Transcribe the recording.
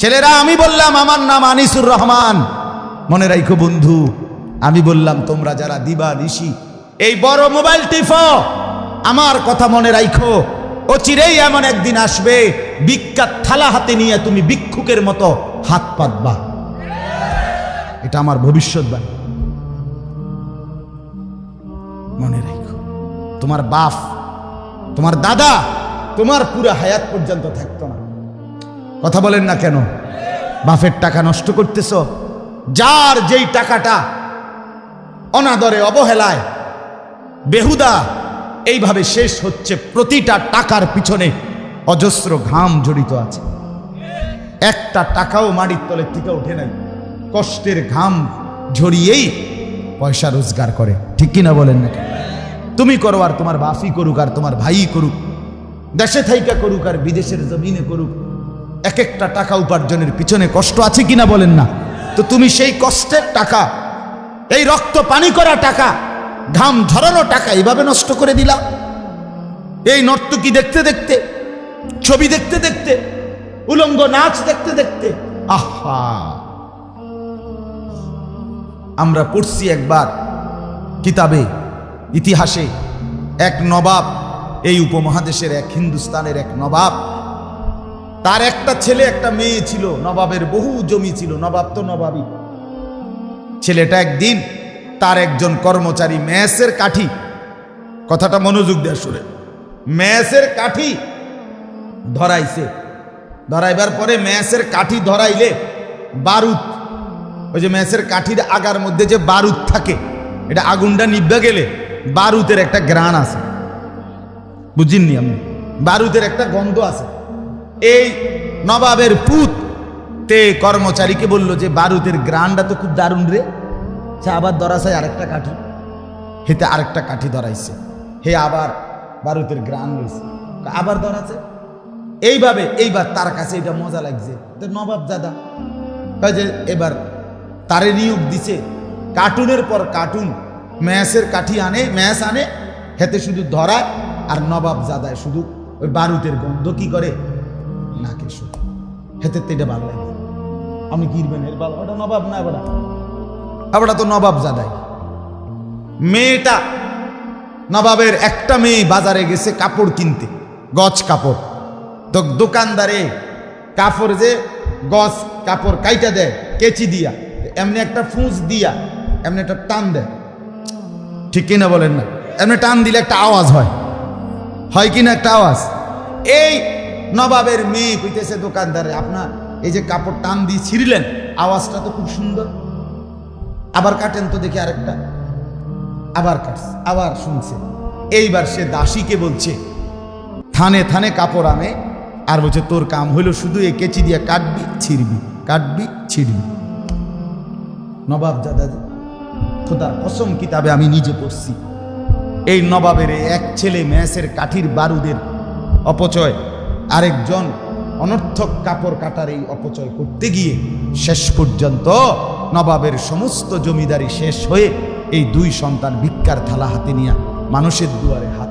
ছেলেরা, আমি বললাম, আমার নাম আনিসুর রহমান। মনে রাখো বন্ধু, আমি বললাম, তোমরা যারা দিবা নিশি, এই বড় মোবাইল টিফো, আমার কথা মনে রাখো ও চিরেই এমন একদিন আসবে, বিখ্যাত থালা হাতে নিয়ে তুমি ভিক্ষুকের মতো হাত পাতবা। এটা আমার ভবিষ্যৎবাণী। মনে রাখো তোমার বাপ, তোমার দাদা, তোমার পুরো হায়াত পর্যন্ত থাকতো না। কথা বলেন না কেন? বাফের টাকা নষ্ট করতেছ? যার যেই টাকাটা অনাদরে, অবহেলায়, বেহুদা, এইভাবে শেষ হচ্ছে প্রতিটা টাকার পিছনে অজস্র ঘাম জড়িত আছে। একটা টাকাও মাটির তলের থেকে উঠে নাই। কষ্টের ঘাম ঝরিয়েই পয়সা রোজগার করে। ঠিক কিনা বলেন না তুমি করো আর তোমার বাফি করুক আর তোমার ভাই করুক। দেশে থাইকা করুক আর বিদেশের জমিনে করুক। এক একটা টাকা উপার্জনের পিছনে কষ্ট আছে কিনা বলেন না। তো তুমি সেই কষ্টের টাকা, এই রক্ত পানি করা টাকা, ঘাম ঝরানো টাকা এইভাবে নষ্ট করে দিলা? এই নর্তকী দেখতে দেখতে, ছবি দেখতে দেখতে, উলঙ্গ নাচ দেখতে দেখতে, আহা! আমরা পড়ছি একবার কিতাবে, ইতিহাসে এক নবাব, এই উপমহাদেশের এক হিন্দুস্তানের এক নবাব তার একটা ছেলে, একটা মেয়ে ছিল, নবাবের বহু জমি ছিল, নবাব তো নবাবই। ছেলেটা একদিন তার একজন কর্মচারী ম্যাসের কাঠি, কথাটা মনোযোগ দেওয়া শুনে, ম্যাসের কাঠি ধরাইছে। ধরাইবার পরে ম্যাসের কাঠি ধরাইলে বারুদ, ওই যে ম্যাসের কাঠির আগার মধ্যে যে বারুদ থাকে, এটা আগুনটা নিভে গেলে বারুদের একটা গ্রান আছে। বুঝিননি আমি বারুদের একটা গন্ধ আছে। এই নবাবের পুত তে কর্মচারীকে বলল যে, বারুদের গ্রানটা তো খুব দারুণ রে। সে আবার ধরাছে আরেকটা কাঠি। হেতে আরেকটা কাঠি ধরাইছে হে আবার বারুদের গ্রান রয়েছে। আবার ধরাছে এইভাবে, এইবার তার কাছে এটা মজা লাগছে। তো নবাব দাদা যে, এবার তারে নিয়োগ দিছে। কার্টুনের পর কার্টুন ম্যাসের কাঠি আনে ম্যাস আনে, হেতে শুধু ধরায়, আর নবাব জাদায় শুধু ওই বারুদের গন্ধ কি করে? নাকে শুধু হেতে তো এটা ভালো লাগে। কিনবেন এর ওটা নবাব না এবার আবার তো নবাব জাদাই। মেয়েটা নবাবের একটা মেয়ে বাজারে গেছে কাপড় কিনতে, গছ কাপড়। তো দোকানদারে কাপড় যে গছ কাপড় কাইটা দেয়, কেচি দিয়া, এমনি একটা ফুঁস দিয়া, এমনি একটা টান দেয়। ঠিক কিনা বলেন না? এমনি টান দিলে একটা আওয়াজ হয়। হয় কিনা একটা আওয়াজ? এই নবাবের মেয়ে কইতেছে দোকানদারে। আপনার এই যে কাপড় টান দিয়ে ছিঁড়লেন, আওয়াজটা তো খুব সুন্দর। আবার কাটেন তো দেখি আরেকটা। আবার কাটছে, আবার শুনছে। এইবার সে দাসীকে বলছে, থানে থানে কাপড় আনে। আর বলছে, তোর কাম হইল শুধু এই কেচি দিয়ে কাটবি, ছিঁড়বি কাটবি, ছিঁড়বি। নবাব দাদা, খোদার কসম কিতাবে আমি নিজে পড়ছি। এই নবাবের এক ছেলে ম্যাসের কাঠির বারুদের অপচয় আরেকজন অনর্থক কাপড় কাটার এই অপচয় করতে গিয়ে শেষ পর্যন্ত নবাবের সমস্ত জমিদারি শেষ হয়ে এই দুই সন্তান ভিক্ষার থালা হাতে নিয়ে মানুষের দুয়ারে হাত